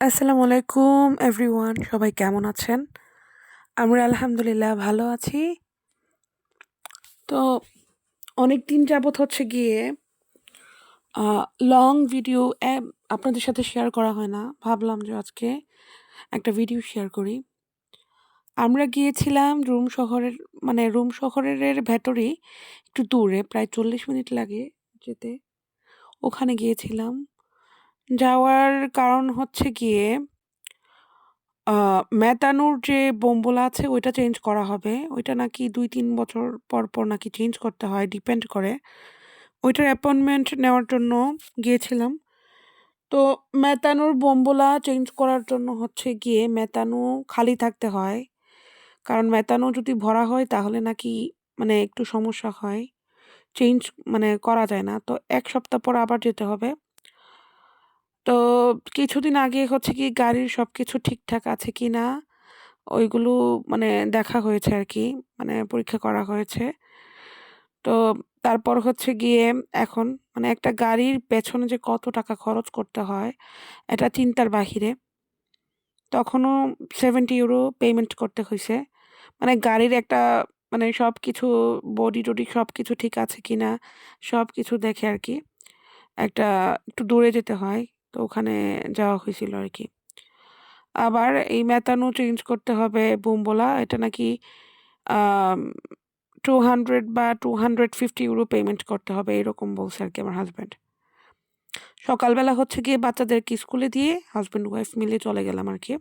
আসসালামু আলাইকুম এভরিওয়ান সবাই কেমন আছেন? আমরা আলহামদুলিল্লাহ ভালো আছি। তো অনেক দিন যাবৎ হচ্ছে গিয়ে লং ভিডিও আপনাদের সাথে শেয়ার করা হয় না। ভাবলাম যে আজকে একটা ভিডিও শেয়ার করি। আমরা গিয়েছিলাম রুম শহরের মানে রুম শহরের ভেতরেই, একটু দূরে, প্রায় চল্লিশ মিনিট লাগে যেতে। ওখানে গিয়েছিলাম। যাওয়ার কারণ হচ্ছে গিয়ে মেতানুর যে বোমগুলা আছে ওইটা চেঞ্জ করা হবে। ওইটা নাকি ২-৩ বছর পর, পর নাকি চেঞ্জ করতে হয়, ডিপেন্ড করে। ওইটার অ্যাপয়েন্টমেন্ট নেওয়ার জন্য গিয়েছিলাম। তো মেতানুর বোমগুলা চেঞ্জ করার জন্য হচ্ছে গিয়ে মেতানু খালি থাকতে হয়। কারণ মেতানু যদি ভরা হয় তাহলে নাকি মানে একটু সমস্যা হয়। চেঞ্জ মানে করা যায় না। তো এক সপ্তাহ পর আবার যেতে হবে। তো কিছুদিন আগে হচ্ছে কি গাড়ির সব কিছু ঠিকঠাক আছে কি না ওইগুলো মানে দেখা হয়েছে আর কি মানে পরীক্ষা করা হয়েছে। তো তারপর হচ্ছে গিয়ে এখন মানে একটা গাড়ির পেছনে যে কত টাকা খরচ করতে হয়, এটা চিন্তার বাহিরে। তখনও সেভেন্টি ইউরো পেমেন্ট করতে হয়েছে মানে গাড়ির একটা মানে সব কিছু বডি টডি সব কিছু ঠিক আছে কিনা সব কিছু দেখে আর কি একটা একটু দূরে যেতে হয়। তো ওখানে যাওয়া হয়েছিল আর কি আবার এই মেতানো চেঞ্জ করতে হবে বোমবোলা এটা নাকি টু হান্ড্রেড বা two hundred fifty euro payment করতে হবে, এরকম বলছে আর কি আমার হাজব্যান্ড সকালবেলা হচ্ছে গিয়ে বাচ্চাদেরকে স্কুলে দিয়ে হাজব্যান্ড ওয়াইফ মিলে চলে গেলাম আর কি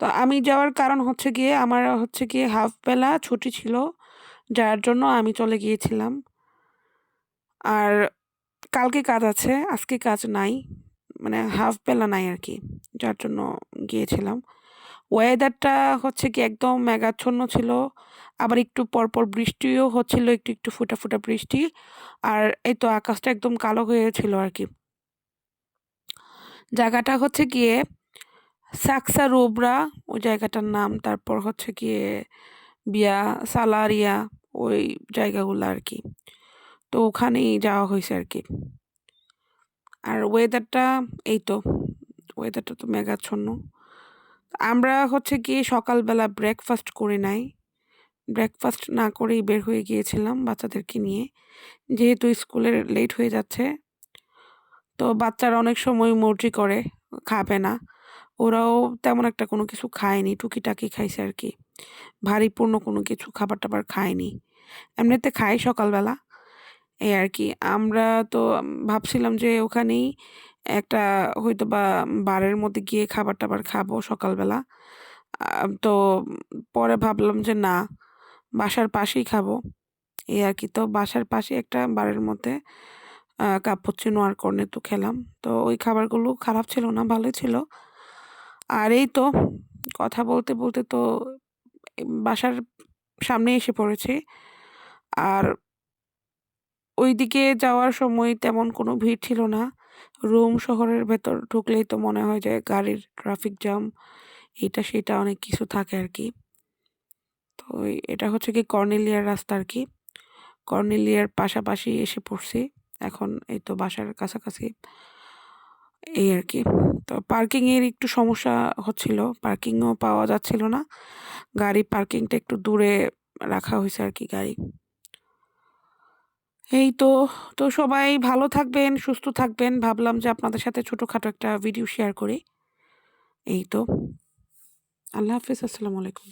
তো আমি যাওয়ার কারণ হচ্ছে গিয়ে আমার হচ্ছে গিয়ে হাফ বেলা ছুটি ছিল, যার জন্য আমি চলে গিয়েছিলাম। আর কালকে কাজ আছে, আজকে কাজ নাই মানে হাফ বেলা নাই আর কি, যার জন্য গিয়েছিলাম। ওয়েদারটা হচ্ছে কি একদম মেঘাচ্ছন্ন ছিল, আবার একটু পরপর বৃষ্টিও হচ্ছিল, একটু একটু ফুটা ফুটা বৃষ্টি, আর এই তো আকাশটা একদম কালো হয়েছিল আর কি। জায়গাটা হচ্ছে গিয়ে সাকসা রোবরা ওই জায়গাটার নাম, তারপর হচ্ছে গিয়ে বিয়া সালারিয়া, ওই জায়গাগুলো আর কি। তো ওখানেই যাওয়া হয়েছে আর কি আর ওয়েদারটা এই তো ওয়েদারটা তো মেঘাচ্ছন্ন। আমরা হচ্ছে গিয়ে সকালবেলা ব্রেকফাস্ট করে নাই। ব্রেকফাস্ট না করেই বের হয়ে গিয়েছিলাম বাচ্চাদেরকে নিয়ে। যেহেতু স্কুলের লেট হয়ে যাচ্ছে, তো বাচ্চারা অনেক সময় মর্জি করে, খাবে না। ওরাও তেমন একটা কোনো কিছু খায়নি, টুকিটাকি খাইছে আর কি ভারীপূর্ণ কোনো কিছু খাবার টাবার খায়নি। এমনিতে খায় সকালবেলা। এই আর কি। আমরা তো ভাবছিলাম যে ওখানেই একটা হয়তো বা বারের মধ্যে গিয়ে খাবার টাবার খাব সকালবেলা। তো পরে ভাবলাম যে না, বাসার পাশেই খাব। এই আর কি। তো বাসার পাশে একটা বারের মধ্যে কাপুচিনো আর তো খেলাম। তো ওই খাবারগুলো খারাপ ছিল না, ভালোই ছিল। আর এই তো কথা বলতে বলতে তো বাসার সামনে এসে পড়েছি। আর ওইদিকে যাওয়ার সময় তেমন কোনো ভিড় ছিল না। রোম শহরের ভেতর ঢুকলেই তো মনে হয় যে গাড়ির ট্রাফিক জ্যাম। এটা সেটা অনেক কিছু থাকে আর কি। তো এটা হচ্ছে কি কর্নেলিয়ার রাস্তা আর কি। কর্নেলিয়ার পাশাপাশি এসে পড়ছি। এখন এই তো বাসার কাছাকাছি। এই আর কি। তো পার্কিংয়ের একটু সমস্যা হচ্ছিল। পার্কিংও পাওয়া যাচ্ছিল না। গাড়ি পার্কিংটা একটু দূরে রাখা হয়েছে আর কি গাড়ি। এই তো তো সবাই ভালো থাকবেন, সুস্থ থাকবেন। ভাবলাম যে আপনাদের সাথে ছোটোখাটো একটা ভিডিও শেয়ার করি। এই তো। আল্লাহ হাফিজ, আসসালামু আলাইকুম।